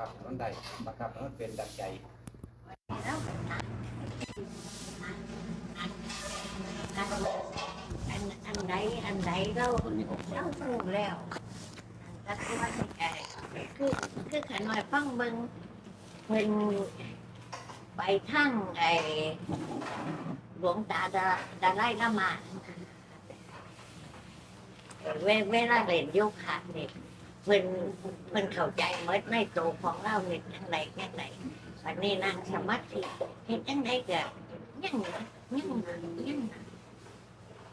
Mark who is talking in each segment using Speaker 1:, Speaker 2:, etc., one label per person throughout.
Speaker 1: คับให้มันได้บังคับให้มันเป็นดังใจ
Speaker 2: อันอันไหนอันไหนเราเราถูกแล้วแต่ตัวที่แกคือคือขน่อยฟังเบิ่งเพิ่นไปทั้งไอ้หลวงตาดาดาไล่ละมาเวเวลาเล่นโยคะเนี่ย เพิ่นเพิ่นเข้าใจหมดในตัวของเราเนี่ยจังไรจังไรวันนี้นั่งสมาธิเห็นจังไดก็ยังยังยัง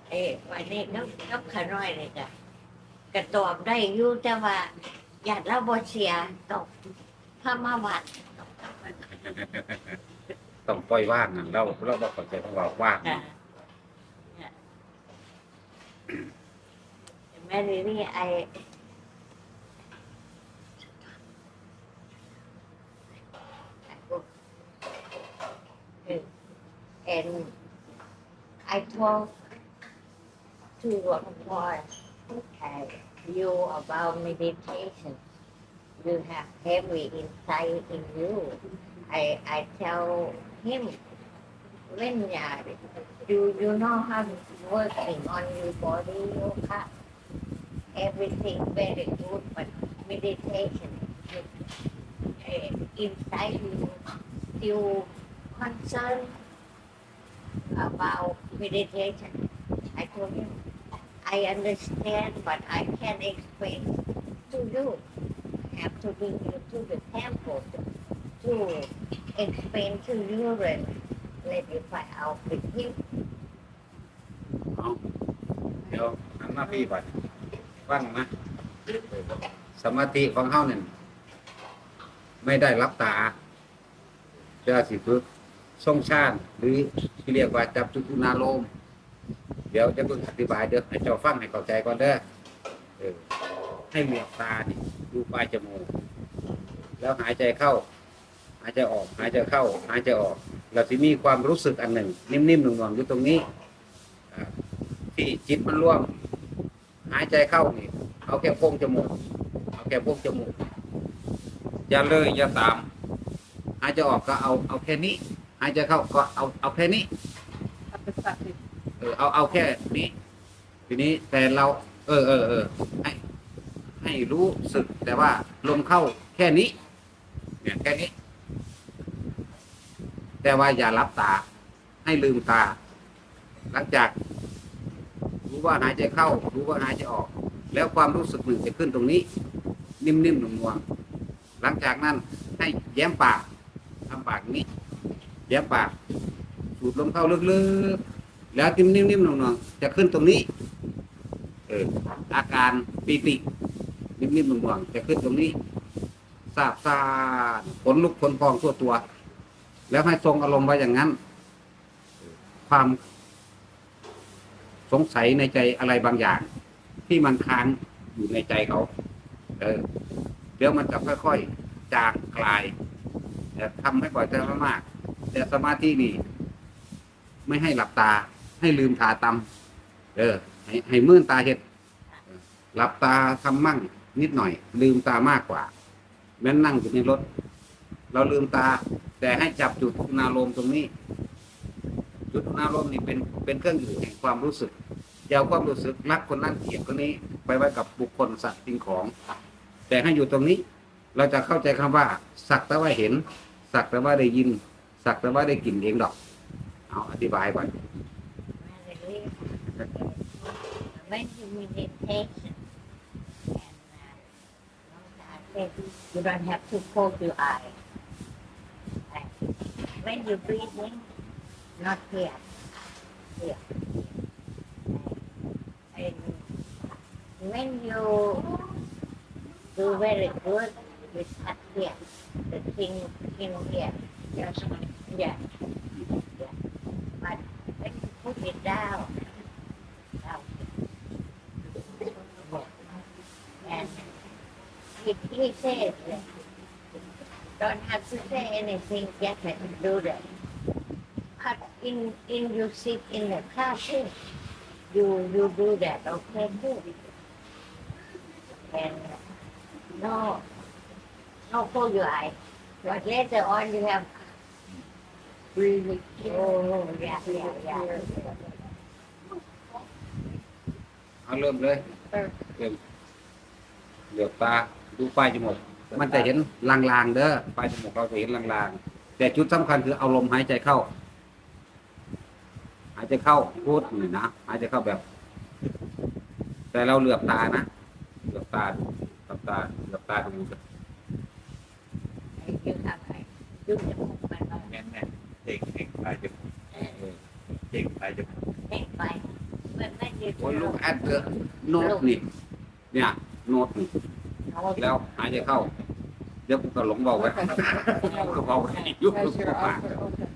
Speaker 2: เอ้วันนี้ก็ก็ขน้อยเลยก็ก็ตอบได้อยู่แต่ว่าญาติเราบ่เสียตกพระมาวัด
Speaker 1: ต้องปล่อยว่างอะเราเราบอกเข้าใจต้องว่าว่าง
Speaker 2: อะแม่ลีนี่ไอ and I talk to one and you about meditation. You have heavy inside in you. I I tell him when uh, you you know how working on your body yoga everything very good but meditation uh, inside you still concerned about meditation. I told him, I understand, but I can't explain to you. I have to bring you to the temple to explain to you and let you find out with him.
Speaker 1: เอาเดี๋ยวหันมาพี่บัดว่างนะสมาธิของเฮาเนี่ยไม่ได้รับตาเจ้าสิฝึก ทรงชาติหรือที่เรียกว่าจับจุตุนาโลม เดี๋ยวจะเพิ่งอธิบายเด้อให้เจ้าฟังให้เข้าใจก่อนเด้อเออให้เหลือบตานี่ดูปลายจมูกแล้วหายใจเข้า หายใจออก หายใจเข้า หายใจออก เราจะมีความรู้สึกอันหนึ่ง นิ่มๆหน่วงๆอยู่ตรงนี้ที่จิตมันร่วม หายใจเข้านี่เอาแค่โพงจมูกเอาแค่โพงจมูกอย่าเลยอย่าตาม หายใจออกก็เอาเอาแค่นี้ หายใจเข้าก็เอาเอาแค่นี้ เออเอาเอาแค่นี้ ทีนี้แต่เรา เออเออเออให้ให้รู้สึกแต่ว่าลมเข้าแค่นี้ เนี่ยแค่นี้ แต่ว่าอย่ารับตา ให้ลืมตา หลังจาก รู้ว่าหายใจเข้า รู้ว่าหายใจออก แล้วความรู้สึกหนึ่งจะขึ้นตรงนี้ นิ่มๆหน่วงๆหลังจากนั้นให้แย้มปากทำปากนี้ แย้มปากสูดลมเข้าลึกๆ แล้วนิ่มๆหน่วงๆ จะขึ้นตรงนี้ เออ อาการปีติ นิ่มๆหน่วงๆ จะขึ้นตรงนี้ซาบซ่านขนลุกขนพองทั่วตัว แล้วให้ทรงอารมณ์ไว้อย่างนั้น ความสงสัยในใจอะไรบางอย่าง ที่มันค้างอยู่ในใจเขา เออ เดี๋ยวมันจะค่อยๆ จางคลายแต่ทำให้บ่อยแต่ไม่มาก แต่สมาธินี่ ไม่ให้หลับตา ให้ลืมตาตำเออ ให้ให้มื่นตาเห็ดหลับตาทำมั่ง นิดหน่อย ลืมตามากกว่า แม้นนั่งอยู่ในรถ เราลืมตา แต่ให้จับจุดนารมณ์ตรงนี้ จุดนารมณ์นี่เป็นเป็นเครื่องอยู่แห่งความรู้สึกยาเอาความรู้สึกรักคนนั้นเกลียดคนนี้ ไปไว้กับบุคคลสัตว์สิ่งของ แต่ให้อยู่ตรงนี้ เราจะเข้าใจคำว่า สักแต่ว่าเห็น สักแต่ว่าได้ยิน สักแต่ว่าได้กินเองดอก เอาอธิบายก่อน
Speaker 2: when you meditation and uh, you don't have to close your eye. And when you breathing, not here, here. And when you do very good, you touch here, the thing in here. Just, yeah, yeah. But when you put it down, down and he, he says that don't have to say anything, just have to do that. But in in you sit in the classroom, you you do that, okay too. And no, no close your eye but later on you have
Speaker 3: Breathe it.
Speaker 2: oh yeah yeah yeah
Speaker 1: เอาเริ่มเลยเริ่มเหลือบตาดูปลายจมูกมันจะเห็นลางๆเด้อปลายจมูกเราจะเห็นลางๆ แต่จุดสำคัญคือเอาลมหายใจเข้า หายใจเข้าพูดนี่นะหายใจเข้าแบบ แต่เราเหลือบตานะเหลือบตาดูเหลือบตาเหลือบตาดู
Speaker 2: you have like ยุบ
Speaker 4: เพ่งเพ่งปลายจมูก
Speaker 2: เออ
Speaker 4: เพ่งปลายจมูก
Speaker 2: เพ่งไปไม่ไม่ยืด
Speaker 1: โอ้ยลูกแอดเดอโน้ตนี่เนี่ยโน้ตนี่แล้วหายใจเข้าเดี๋ยวกูก็หลงเบาไว้กูก็เบาไว้ยุบ
Speaker 3: Has
Speaker 1: กู
Speaker 3: your
Speaker 1: ปาก
Speaker 3: offer open.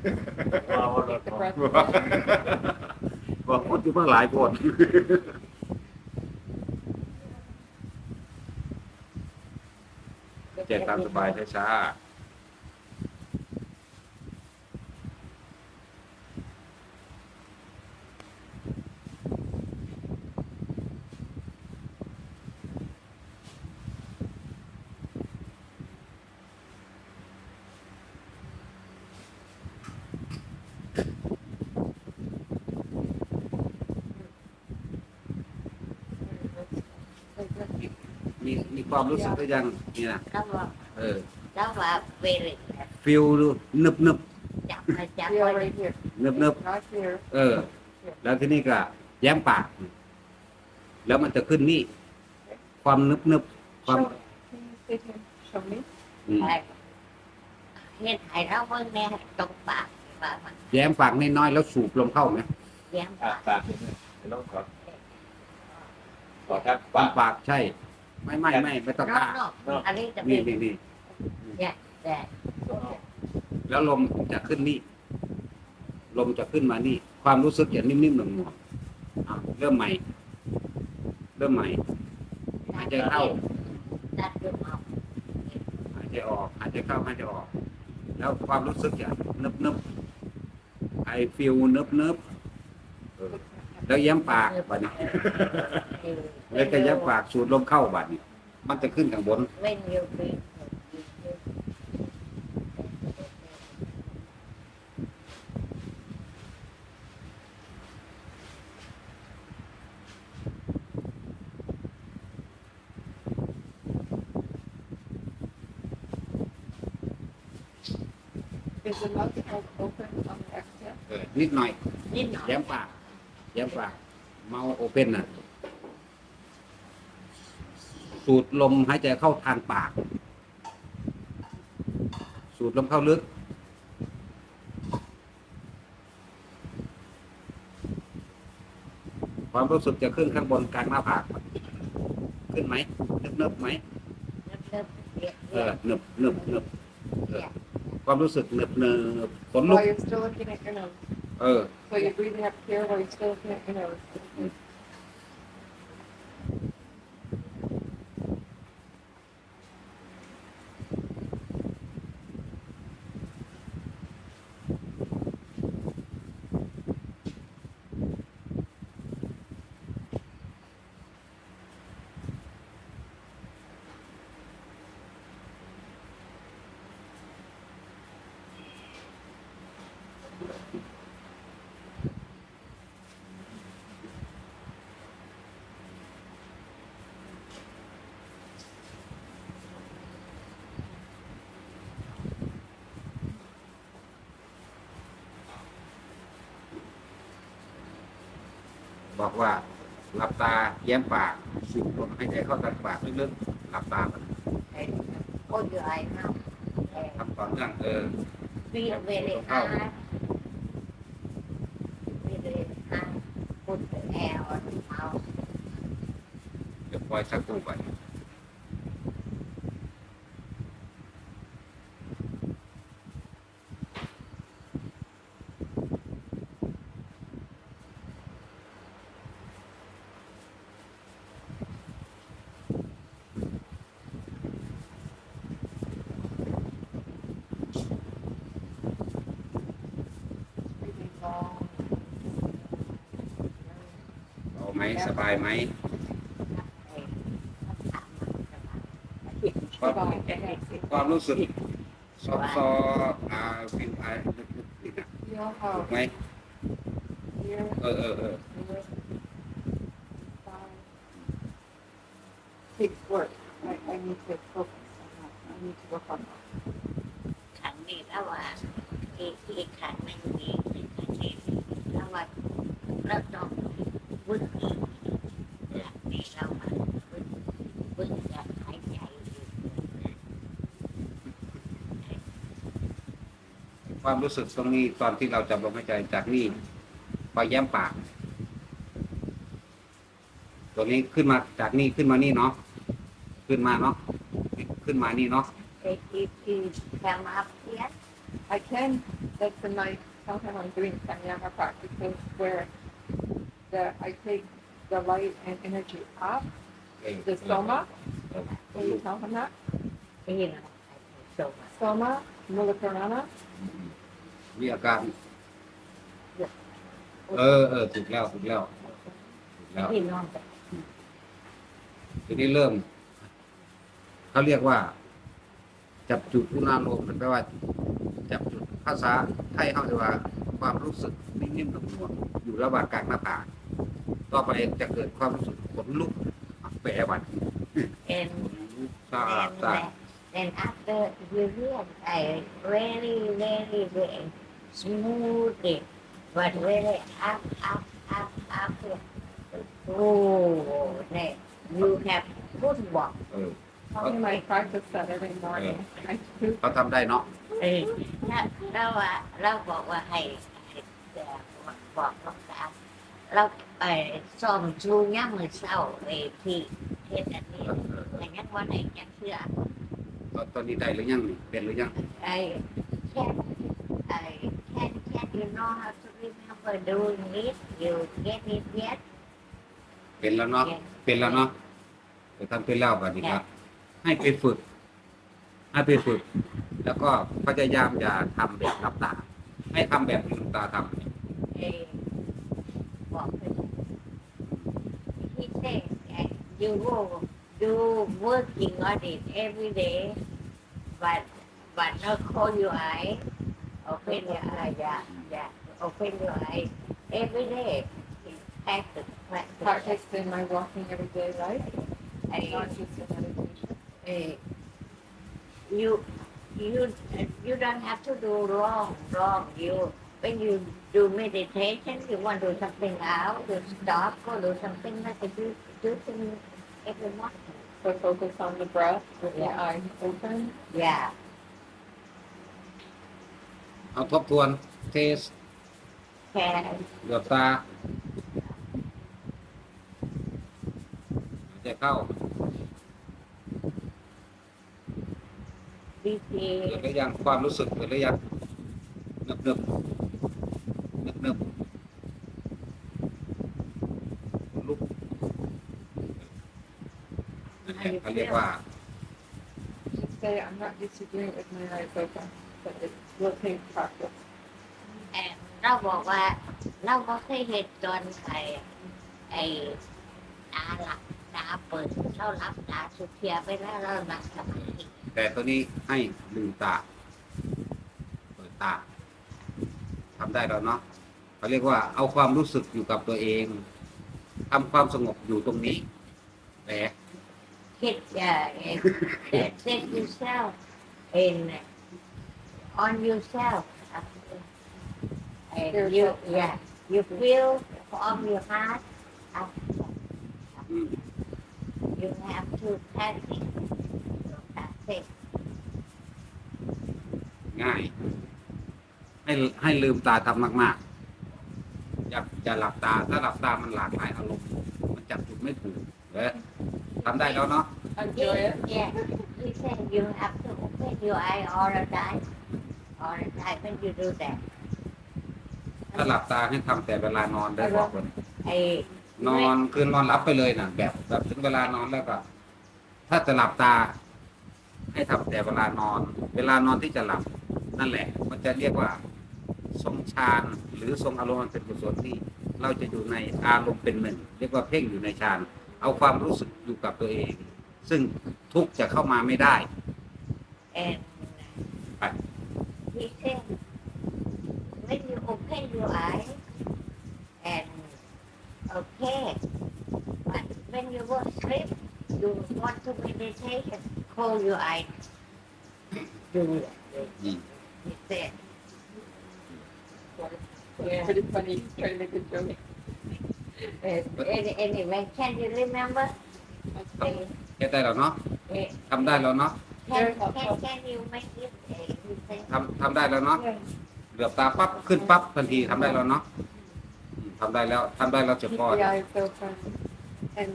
Speaker 4: ว้าวรถ
Speaker 3: Take the breath.
Speaker 1: บอกพูดอยู่มาหลายคนเจ็ตามสบายช้าๆมีมี ความรู้สึกหรือยังนี่นะ
Speaker 2: แล้วว่า
Speaker 1: เออ
Speaker 2: แล้วว่าเวริ
Speaker 1: ฟิลดูนึบนึบ
Speaker 2: จับมาจับ
Speaker 3: Feel
Speaker 2: ไว้
Speaker 3: right here.
Speaker 1: นึบนึบ
Speaker 3: Not here.
Speaker 1: เออ แล้วที่นี่ก็แย้มปาก แล้วมันจะขึ้นนี่ ความนึบนึบความ
Speaker 3: Show, can you sit here? Show me.
Speaker 1: อืม
Speaker 2: เห็นไห้เราเบิ่งแน่ตรงปากว่ามัน
Speaker 1: แย้มปากน้อยๆแล้วสูบลมเข้าไหม
Speaker 2: แย้ม
Speaker 4: อะ
Speaker 2: ปาก
Speaker 4: ปากนิดนึงเดี๋ยวลองขอขอทัก
Speaker 1: ปา
Speaker 4: ปากก
Speaker 1: ปากใช่ ไม่ไม่ไม่ไม่ต้อง
Speaker 2: น
Speaker 1: ก
Speaker 2: อก
Speaker 1: ล้าน
Speaker 2: อกอันนี้จะ
Speaker 1: นี่
Speaker 2: เป็น
Speaker 1: นี่นี่
Speaker 2: แต่
Speaker 1: แล้วลมจะขึ้นนี่ ลมจะขึ้นมานี่ ความรู้สึกจะนิ่มๆหน่วงๆอะเริ่มใหม่ เริ่มใหม่ หายใจเข้า
Speaker 2: ดัดลมออก
Speaker 1: หายใจออกหายใจเข้าหายใจออก แล้วความรู้สึกจะนึบนึบไอฟิลนึบนึบเออ แล้วแย้มปากบัดนี้ แล้วก็แย้มปากสูดลมเข้าบัดนี้ มันจะขึ้นข้างบน
Speaker 2: เว้นยูฟี
Speaker 3: Is the mouth held open on the exhale?
Speaker 1: เออนิดหน่อย
Speaker 2: นิดหน่อย
Speaker 1: แย้มปาก แย้มปากเมาโอเพนน่ะ สูดลมหายใจเข้าทางปาก สูดลมเข้าลึก ความรู้สึกจะขึ้นข้างบนกลางหน้าผาก ขึ้นไหมนึบนึบๆไหม
Speaker 2: เริ่มเริ่มเรียก
Speaker 1: เออหนึบหนึบหนึบเออความรู้สึกหนึบเนึบขนลุก
Speaker 3: While you're still looking at your nose.
Speaker 1: เออ
Speaker 3: So you're breathing up here while you're still looking at your
Speaker 1: บอกว่าหลับตาแย้มปากสูดลมหายใจเข้าทางปากลึกๆหลับตามัน
Speaker 2: โอ้ยอยู่ไอ้เนาะ
Speaker 1: ทำต่อเนื่องเออ
Speaker 2: ฟีลเวริฮาร์ดฟีลเวริฮาร์ด put the air on the mouth
Speaker 1: เดี๋ยวปล่อยสักครู่ไป สบายไหม
Speaker 2: คำถามมันจะมา
Speaker 3: Goodbye. And
Speaker 1: ความรู้สึกซอฟซออ่าฟิลไอนี่นะถูกไหมเออเออเออ
Speaker 3: takes work. I, I need to focus on that. I need to work on that.
Speaker 2: ขังนี้แล้วว่าอีกอีกครั้งหนึ่งมีอีกครั้งนี้แล้วว่าเราต้อง วิ่งอีกแบบนี้ามาวิ่งวิ่งแบบหายใจอยู่
Speaker 1: ความรู้สึกตรงนี้ตอนที่เราจับลมหายใจจากนี่ไปแย้มปาก ตัวนี้ขึ้นมาจากนี่ขึ้นมานี่เนาะขึ้นมาเนาะขึ้นมานี่เนาะ
Speaker 2: If you, you come up here,
Speaker 3: I can, that's the night, sometimes I'm doing pranayama practices where the, I take the light and energy up,
Speaker 1: เออ
Speaker 3: the soma,
Speaker 1: เออ
Speaker 3: can you tell him that?
Speaker 2: you know, so much.
Speaker 3: Soma, Mula Purana,
Speaker 1: มีอาการ เออเออถูกแล้วถูกแล้วถูกแล้ว
Speaker 2: พี่น้องแต่
Speaker 1: ทีนี้เริ่มเขาเรียกว่า จับจุดอุณาโลมมันแปลว่า จับจุดภาษาไทยเขาจะว่า ความรู้สึกนิ่มๆหน่วงๆอยู่ระหว่างกลางหน้าผาก ต่อไปจะเกิดความรู้สึกขนลุกแปรวัน
Speaker 2: and
Speaker 1: ทราบ
Speaker 2: then
Speaker 1: ทราบ
Speaker 2: that- then after you realize very very very smoothly but very up up up up oh then you have good walk
Speaker 1: เออ
Speaker 3: Tell him I practice that every morning. I do.
Speaker 1: เขาทำได้เนาะ
Speaker 2: เออถ้าเราว่าเราบอกว่าให้ให้แต่บอกน้องสาว เราไปส่องชูย่ำมือเศร้าไอ้ที่เทศอันนี้
Speaker 1: เออเออเออ
Speaker 2: อย่างนั้นวันไหนจะเชื่อ
Speaker 1: ตอนตอนนี้ได้หรือยังนี่เป็นหรือยัง
Speaker 2: I can I can can you know how to remember doing it you get it yet
Speaker 1: เป็นแล้วเนาะ
Speaker 2: Yes.
Speaker 1: เป็นแล้วเนาะแต่ท่านเป็นแล้วกันนี่ครับ ให้ไปฝึกให้ไปฝึก แล้วก็พยายามอย่าทำแบบรับตา ให้ทำแบบลืมตาทำ
Speaker 2: says eh, you go do working on it every day but but not close your eye open your eye. Yeah yeah open your eye. Every day. Practice practice.
Speaker 3: Practice in my walking every day life,
Speaker 2: I,
Speaker 3: not just in meditation.
Speaker 2: uh, you you you don't have to do wrong wrong. You when you do meditation you want to do something out you stop go do something like you do things every morning
Speaker 3: So focus on the breath with the
Speaker 2: Yeah.
Speaker 3: eyes open.
Speaker 2: yeah
Speaker 1: เอาทบทวน เทส
Speaker 2: can
Speaker 1: เหลือบตาหายใจเข้า
Speaker 2: be
Speaker 1: เกิดหรือยังความรู้สึกเกิดหรือยังเนึบเ เขาเรียกว่า
Speaker 3: Just say, I'm not used to doing it with my eyes open, but it will take practice.
Speaker 2: แอนเราบอกว่าเราก็เคยเห็นตอนไอ้ไอ้ตาหลับตาเปิดเราหลับตาสุดเทียไปแล้วเราหลับสมาธิ
Speaker 1: แต่ตัวนี้ให้ลืมตา เปิดตาทำได้แล้วเนาะเขาเรียกว่าเอาความรู้สึกอยู่กับตัวเองทำความสงบอยู่ตรงนี้แต่
Speaker 2: คิด อย่าเองแต่เซ็ต yourself in on yourself and you yeah you feel from your heart up
Speaker 1: อืม
Speaker 2: you have to practice practice
Speaker 1: ง่าย ให้ให้ลืมตาทำมาก ๆ อย่าอย่าหลับตาถ้าหลับตามันหลากหลายอารมณ์มันจับจุดไม่ถูกเลย ทำได้แล้วเนาะ
Speaker 3: Enjoy it.
Speaker 2: Yeah, he said you have to open your eye all the time. All the time when you do that.
Speaker 1: ถ้าหลับตาให้ทำแต่เวลานอนได้บอกเลย
Speaker 2: I
Speaker 1: นอนคืนนอนรับไปเลยนะแบบแบบถึงเวลานอนแล้วก็ ถ้าจะหลับตา ให้ทำแต่เวลานอน เวลานอนที่จะหลับ นั่นแหละ มันจะเรียกว่า ทรงฌานหรือทรงอารมณ์อันเป็นกุศลที่ เราจะอยู่ในอารมณ์เป็นหนึ่ง เรียกว่าเพ่งอยู่ในฌาน เอาความรู้สึกอยู่กับตัวเอง ซึ่งทุกข์จะเข้ามาไม่ได้
Speaker 2: and
Speaker 1: Right.
Speaker 2: he said when you open your eyes and okay but when you go sleep you want to meditation close your eyes do it
Speaker 1: Mm.
Speaker 2: he said
Speaker 3: It's pretty funny. He's trying to make a joke.
Speaker 2: Uh, any, anyway can you remember uh,
Speaker 1: แค่ได้แล้วเนาะ
Speaker 2: uh,
Speaker 1: ทำได้แล้วเนาะ
Speaker 2: can, can, can you make it uh, he said
Speaker 1: ทำทำได้แล้วเนาะ
Speaker 3: Yeah.
Speaker 1: เหลือบตาปั๊บขึ้นปั๊บทันทีทำได้แล้วเนาะอืมทำได้แล้วทำได้แล้วจะ
Speaker 3: Keep
Speaker 1: พอ
Speaker 3: the eyes open and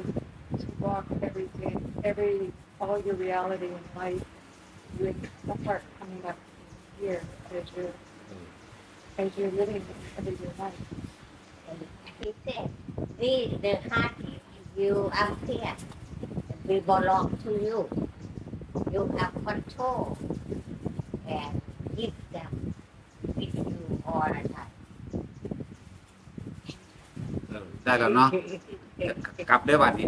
Speaker 3: to walk every day, every all your reality in life with the heart coming up here as you're as you're living every your life.
Speaker 2: he said we the heart is you up here we belong to you you have control and give them with you all the time
Speaker 1: เออได้แล้วเนาะ กลับได้วันนี้